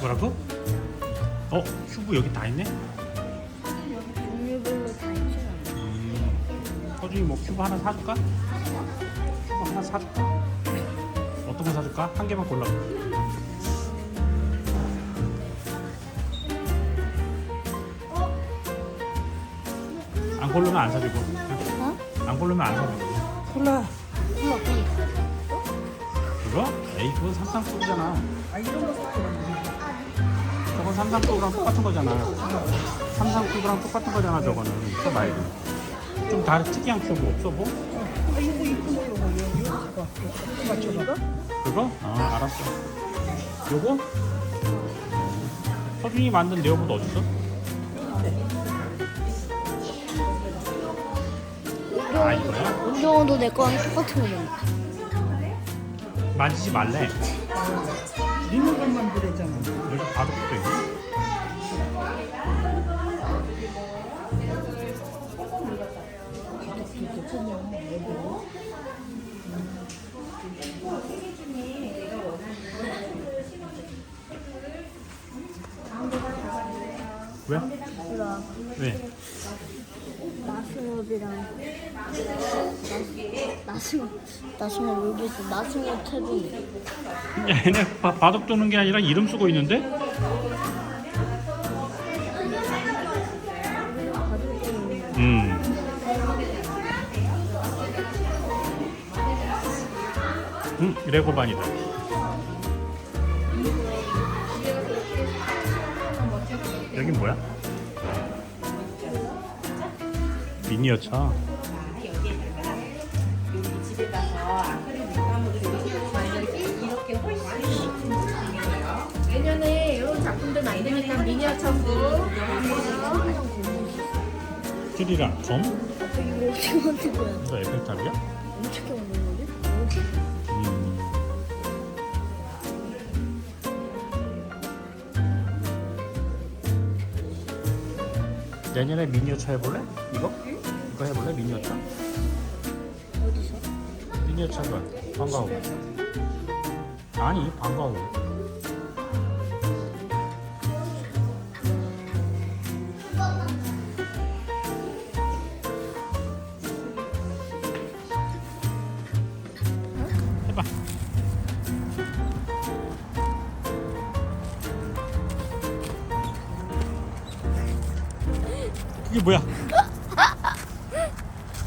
뭐라고? 어 큐브 여기 다 있네? 종류별로 다? 음, 서준이 뭐 큐브 하나 사줄까? 큐브 하나 사줄까? 어떤 거 사줄까? 한 개만 골라. 안 고르면 안 사주고. 어? 안 고르면 안 사주고. 콜라. 콜라 콜라. 그거? 에이 그건 삼삼소잖아. 아 이런 거 저건 삼삼소랑 똑같은 거잖아. 삼삼큐브랑 똑같은 거잖아 저거는. 저 말고. 좀 다른 특이한 큐브 없어 뭐? 아 이거 이쁜 거 이거 맞춰봐. 그거? 아 알았어. 요거? 서준이 만든 네오보드 어딨어? 아 이거야? 운동도 내 거랑 똑같은 거잖아. 만지지 말래. 리모컨만 그랬잖아. 여기 바둑도 있네. 왜? 왜? 나스목이랑 나스목 태블릿. 야, 얘네 바, 바둑 두는 게 아니라 이름 쓰고 있는데? 음. 음, 레고반이다. 여긴 뭐야? 미니어처. 이 되니까 미니어처고 줄이랑 점? 이거 어떻게 만든 거야? 이거 에펠탑이야? 어떻게 만든 거지? 음. 내년에 미니어처 해볼래? 이거? 이거 해볼래? 미니어처? 어디서? 미니어처가 반가워. 아니 반가워. 해봐. 이게 뭐야?